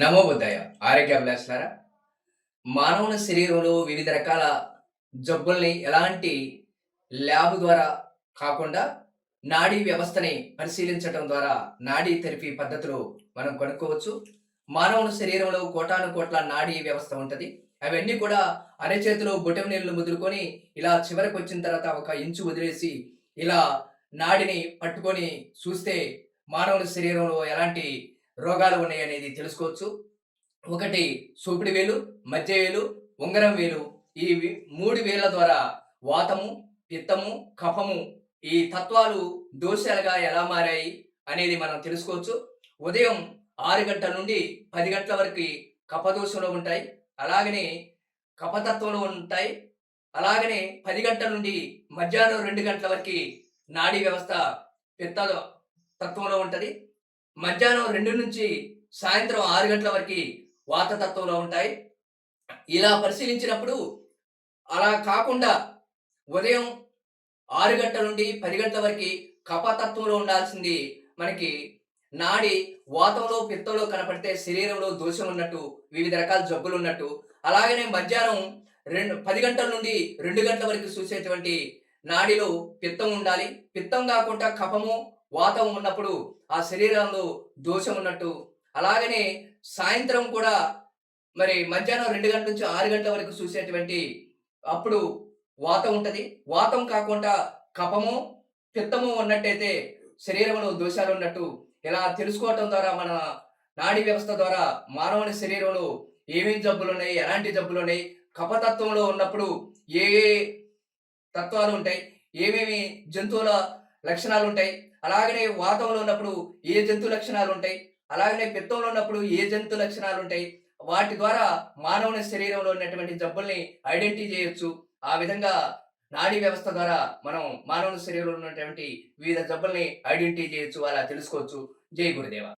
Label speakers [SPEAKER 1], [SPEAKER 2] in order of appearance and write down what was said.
[SPEAKER 1] నమో బుద్ధాయ. ఆరోగ్య అభిలాషలారా మానవుని శరీరంలో వివిధ రకాల జబ్బుల్ని ఎలాంటి ల్యాబ్ ద్వారా కాకుండా నాడీ వ్యవస్థని పరిశీలించడం ద్వారా నాడీ థెరపీ పద్ధతులు మనం కనుక్కోవచ్చు. మానవుని శరీరంలో కోటాను కోట్ల నాడీ వ్యవస్థ ఉంటుంది. అవన్నీ కూడా అరచేతిలో బొటం నీళ్ళు ముదురుకొని ఇలా చివరికి వచ్చిన తర్వాత ఒక ఇంచు వదిలేసి ఇలా నాడిని పట్టుకొని చూస్తే మానవుని శరీరంలో ఎలాంటి రోగాలు ఉన్నాయి అనేది తెలుసుకోవచ్చు. ఒకటి సూపిడి వేలు మధ్య వేలు ఉంగరం వేలు. ఈ మూడు వేల ద్వారా వాతము పిత్తము కఫము ఈ తత్వాలు దోషాలుగా ఎలా మారాయి అనేది మనం తెలుసుకోవచ్చు. ఉదయం ఆరు గంటల నుండి పది గంటల వరకు కపదోషంలో ఉంటాయి. అలాగనే కపతత్వంలో ఉంటాయి. అలాగనే పది గంటల నుండి మధ్యాహ్నం రెండు గంటల వరకు నాడీ వ్యవస్థ పిత్త తత్వంలో ఉంటుంది. మధ్యాహ్నం రెండు నుంచి సాయంత్రం ఆరు గంటల వరకు వాతతత్వంలో ఉంటాయి. ఇలా పరిశీలించినప్పుడు అలా కాకుండా ఉదయం ఆరు గంటల నుండి పది గంటల వరకు కపతత్వంలో ఉండాల్సింది మనకి నాడి వాతంలో పిత్తంలో కనపడితే శరీరంలో దోషం ఉన్నట్టు వివిధ రకాల జబ్బులు ఉన్నట్టు. అలాగనే మధ్యాహ్నం రెండు పది గంటల నుండి రెండు గంటల వరకు చూసేటువంటి నాడిలో పిత్తం ఉండాలి. పిత్తం కాకుండా కఫము వాతం ఉన్నప్పుడు ఆ శరీరంలో దోషం ఉన్నట్టు. అలాగనే సాయంత్రం కూడా మరి మధ్యాహ్నం రెండు గంటల నుంచి ఆరు గంటల వరకు చూసేటువంటి అప్పుడు వాతం ఉంటుంది. వాతం కాకుండా కపము పిత్తము ఉన్నట్టయితే శరీరంలో దోషాలు ఉన్నట్టు ఇలా తెలుసుకోవటం ద్వారా మన నాడీ వ్యవస్థ ద్వారా మానవుని శరీరంలో ఏమేమి జబ్బులు ఉన్నాయి ఎలాంటి జబ్బులు ఉన్నాయి కపతత్వంలో ఉన్నప్పుడు ఏ ఏ తత్వాలు ఉంటాయి ఏమేమి జంతువుల లక్షణాలు ఉంటాయి అలాగనే వాతంలో ఉన్నప్పుడు ఏ జంతు లక్షణాలు ఉంటాయి? అలాగనే పిత్తంలో ఉన్నప్పుడు ఏ జంతు లక్షణాలు ఉంటాయి? వాటి ద్వారా మానవుని శరీరంలో ఉన్నటువంటి జబ్బుల్ని ఐడెంటిఫై చేయొచ్చు. ఆ విధంగా నాడీ వ్యవస్థ ద్వారా మనం మానవుని శరీరంలో ఉన్నటువంటి వివిధ జబ్బుల్ని ఐడెంటిఫై చేయొచ్చు అలా తెలుసుకోవచ్చు. జై గురుదేవ.